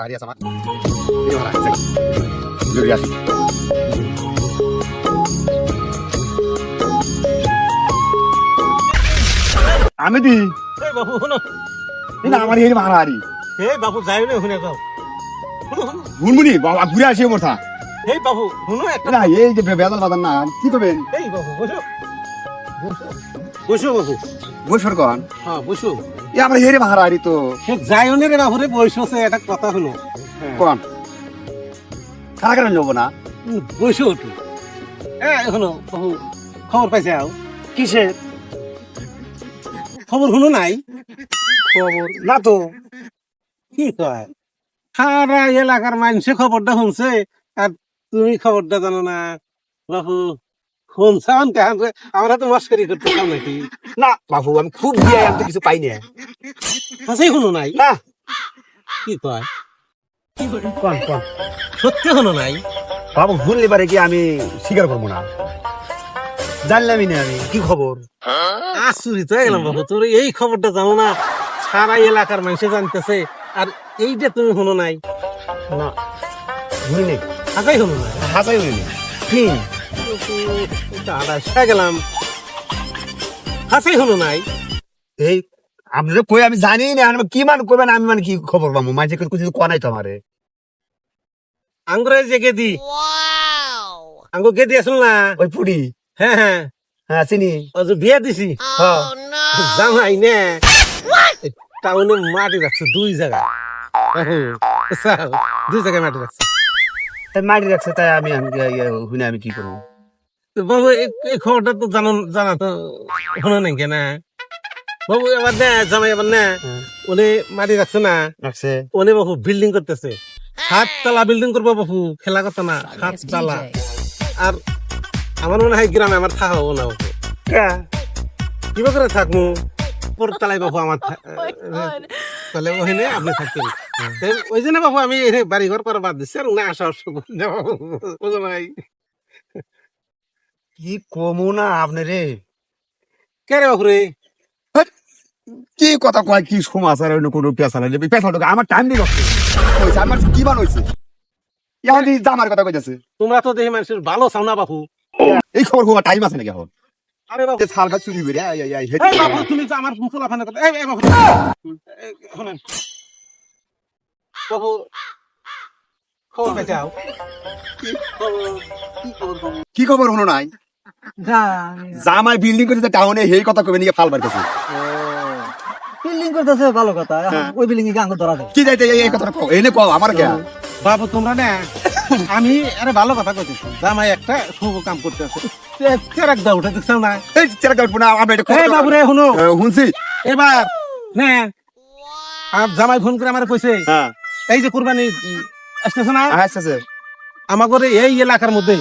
আছে আমার আছে। আমি দি। বাবু শুনো। আমার এই ভাড়া এই বাবু যাই না শুনে যাও। শুনো শুনো। গুনগুনি বাবা ঘুরে আসি মোটা এই বাবু শুনো একটা না এই যে বেদাল বাদান না কি করবেন? এই বাবু বসো। বসো বাবু। কন? হ্যাঁ বসো এই আমার হেরে আরি তো। সে একটা কথা হলো। কন? খানা কেন নেব না? বসো একটু এ বাবু খবর পাইছে আও। কিসের? খবর শুনো নাই? খবর? না তো। কি কয়? সারা এলাকার মানুষে খবরটা শুনছে আর তুমি খবরটা জানো না। বাবু শুনছান কেন রে? আমরা তো মস্করি করতে চাও নাকি? না বাবু আমি খুব দিয়ে আমি কিছু পাই না সঁচাই শুনো নাই? না। কি কয়? কন কন। সত্যি শুনো নাই? বাবু ভুল এবারে কি আমি স্বীকার করব না। জানলামই না আমি কি খবর? আশ্চর্যিত হয়ে গেলাম বাবু তোর এই খবরটা জানো না? সারা এলাকার মানুষে জানতেছে আর এইটা তুমি শুনো নাই? না ভুল নেই। আগাই শুনো নাই? হাসাই হইনি কি গেলাম। হাসাই শুনো নাই। এই আপনি কই আমি জানি না আমি কি মান কইবেন আমি মানে কি খবর পাবো? মাঝে করে কিছু কোয়া নাই তো আমারে। আঙ্গুরের যে গেদি। আঙ্গুর গেদি আসল না? ওই পুরি। হ্যাঁ হ্যাঁ। হ্যাঁ চিনি। ও যে বিয়ে দিছি। হ্যাঁ। জামাই নে। টাউনে মাটি রাখছে দুই জায়গা দুই জায়গায় মাটি রাখছে। তাই মারি রাখছে তাই আমি আমি কি করব? তো বাবু এই- খবরটা তো জানো জানা তো শোনো নাকি না বাবু এবার না জামাই এবার না। ওনে মাটি রাখছে না। রাখছে। ওনে বাবু বিল্ডিং করতেছে। সাত তালা বিল্ডিং করব বাবু খেলা কথা না সাত তালা আর আমার মনে হয় গ্রামে আমার থাকা হব না বাবু কিবা করে থাকব? পর তালাই বাবু আমার থা- তাহলে ওখানে আপনি থাকতেন। ওই জন্য বাবু আমি বাড়ি ঘর করা বাদ দিচ্ছি আর উনি আসা করি বাবু। নাই। কি কমু না আপনি রে? কে রে বাবু কি কথা কয় কি সমাচার অন্য কোনো পেশা নাই পেশাটা আমার টাইম হয়েছে আমার কি হয়েছে এখন এই জামার কথা কইতেছে। তোমরা তো দেখি মানুষের ভালো চাও না বাবু এই খবর কোনো টাইম আছে নাকি এখন? আরে বাবু যে চুরি করে আই আই আই এই বাবু তুমি তো আমার মুখলা ফানা কথা এই এই বাবু এই, খবর পেতে আও। কি খবর? কি খবর বাবু কি খবর হলো নাই? জামাই বিল্ডিং করতে টাউনে হেই কথা কবে নিয়ে ফাল বাড়তেছে বিল্ডিং করতেছে ভালো কথা হ্যাঁ। ওই বিল্ডিং এ গাঙ্গ ধরা কি যাইতে এই কথাটা কও এনে কও আমার কে? বাবু তোমরা না আমি আরে ভালো কথা কইতেছি। জামাই একটা শুভ কাম করতে আছে। চেরাক দা উঠে দেখছ না? এই চেরা গল্প না আমি এটা এই বাবু রে শুনো। শুনছি। এবার না আর জামাই ফোন করে আমার কইছে হ্যাঁ। এই যে কুরবানি আসতেছে না? আচ্ছা আমাদের এই এলাকার মধ্যে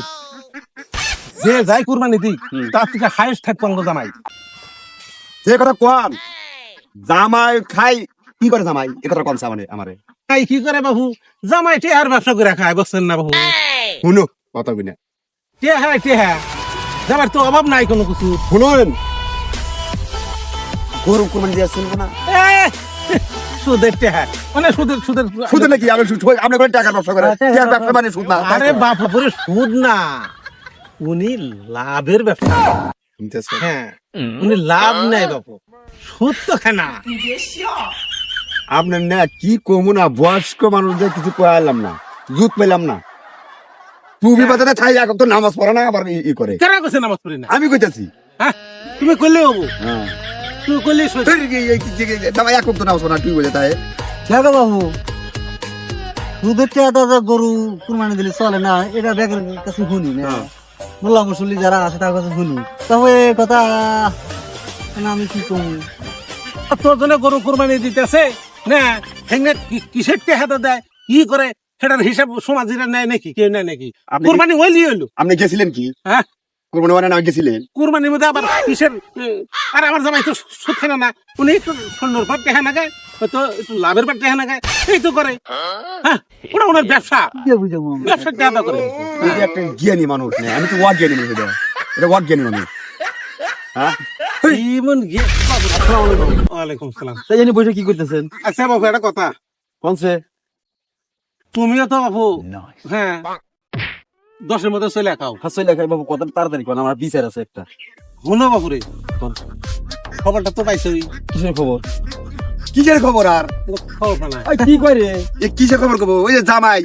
যে যাই কুরবানি দিই তার থেকে হাইস্ট থাকব আমাকে জামাই। যে কথা কোয়ান জামাই খাই কি করে জামাই? এ কথা কমছে মানে আমারে? তাই কি করে বাবু জামাই টেহার ব্যবসা করে খায় বসছেন না বাবু শুনো কথা বিনা টেহা টেহা জামার তো অভাব নাই কোনো কিছু। শুনুন। গরু কোরবানি দিয়ে আসছেন না? এ, সুদের টেহা মানে সুদের সুদের সুদ নাকি আমি সুদ আপনি করে টাকার ব্যবসা করে। টাকার ব্যবসা মানে সুদ না? আরে বাপ করে সুদ না। উনি লাভের ব্যবসা হ্যাঁ উনি লাভ নাই বাপু। সুদ তো খায় না আপনার না কি কমু না বয়স্ক মানুষদের কিছু কয়ালাম না জুত পেলাম না। তুমি বাজারে থাই এক তো নামাজ পড়া না আবার ই- ই করে। কেন করছে নামাজ পড়ি না? আমি কইতাছি। হ্যাঁ তুমি করলে বাবু হ্যাঁ। তুমি এক তো নামাজ পড়া তুই বলে তাই? দেখো বাবু? দুধের গরু কুরবানি দিলে চলে না এটা ব্যাগের কাছে শুনি না। হ্যাঁ। মোল্লা মুসল্লি যারা আছে তার কথা শুনি। তবে কথা না আমি কি করি তোর জন্য গরু কোরবানি দিতেছে না? হেঙ্গে কি- কিসের টেহাটা দেয়? কি করে? সেটার হিসাব সমাজিরা নেয় নাকি কেউ নেয় নাকি? কোরবানি হইলি হইল। আপনি গেছিলেন কি? হ্যাঁ? কোরবানি মানে না গেছিলেন কোরবানির মধ্যে আবার কিসের? আর আমার জামাই তো সুদ না না। উনি একটু স্বর্ণর পাট টেহা না গায় হয়তো একটু লাভের পাট টেহা না গায় এই তো করে। হ্যাঁ ওটা ওনার ব্যবসা। কি বুঝে মামা ব্যবসা টেহাটা করে। একটা জ্ঞানী মানুষ না আমি তো ওয়াক জ্ঞানী মানুষ এটা এটা ওয়াক জ্ঞানী মানুষ। হ্যাঁ? ইমন গিয়ে আসসালামু আলাইকুম ওয়ালাইকুম সালাম। তাই জানি বসে কি করতেছেন? আচ্ছা বাবু একটা কথা। কোনছে তুমিও তো বাবু। হ্যাঁ। দশের মধ্যে চলে খাও হাসই লেখাই বাবু কত তাড়াতাড়ি কোন আমার বিচার আছে একটা। শুনো বাবু রে। খবরটা তো পাইছই কিসের খবর? কিসের খবর আর? কি কয় রে? এ কিসের খবর ওই যে জামাই।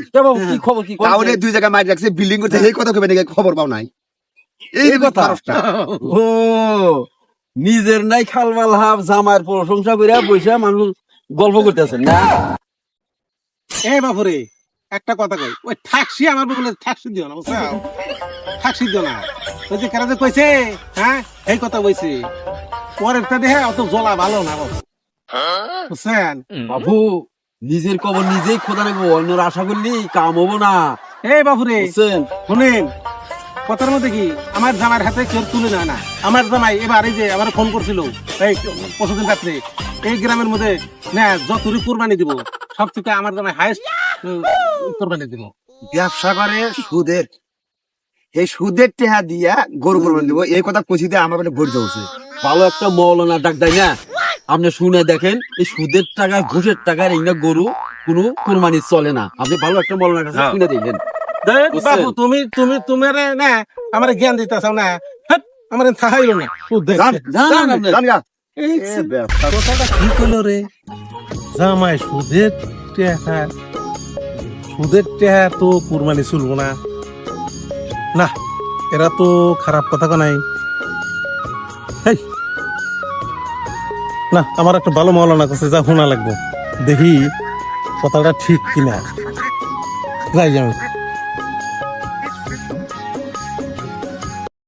কি খবর কি টাউনে দুই জায়গায় মারি রাখছে বিল্ডিং করতে এই কথা কবে নাকি খবর পাও নাই। এই কথা? ও নিজের নাই খালমাল হাফ জামার প্রশংসা করে বৈশা মানুষ গল্প করতেছেন না? এ বাপুরে একটা কথা কই ওই ঠাকসি আমার বলে ঠাকসি দিও না বুঝছ? ঠাকসি দিও না। ওই যে কেন যে কইছে হ্যাঁ এই কথা কইছে পরের টা দেখে অত জ্বলা ভালো না বাবু। বুঝছেন? বাবু নিজের কবর নিজেই খোদা রাখব অন্যর আশা করলি কাম হব না। এই বাপুরে বুঝছেন? শুনেন কথার মধ্যে কি আমার জামার হাতে কেউ তুলে নেয় না। আমার জামাই এবার এই যে আবার ফোন করছিল এই পরশুদিন রাত্রে এই গ্রামের মধ্যে না যতটুকু কোরবানি দিব সব থেকে আমার জামাই হাইস্ট কোরবানি দিব ব্যবসা করে সুদের। এই সুদের টেহা দিয়া গরু কোরবানি দিব। এই কথা দিয়ে আমার মানে ভরে যাচ্ছে ভালো একটা মৌলানা ডাক দেয় না? আপনি শুনে দেখেন এই সুদের টাকা ঘুষের টাকার এই না গরু কোনো কোরবানি চলে না। আপনি ভালো একটা মৌলানার কাছে শুনে দেখবেন বাবু তুমি তুমি তুমি না আমার জ্ঞান দিতেছ না। আমার থাকাইল না। কি করল রে? জামাই সুদের টেহা। সুদের টেহা তো কুরবানি চলবো না। না, এরা তো খারাপ কথা নাই। না, আমার একটা ভালো মৌলানা কাছে যা শোনা লাগবে। দেখি কথাটা ঠিক কিনা। যাই যাই।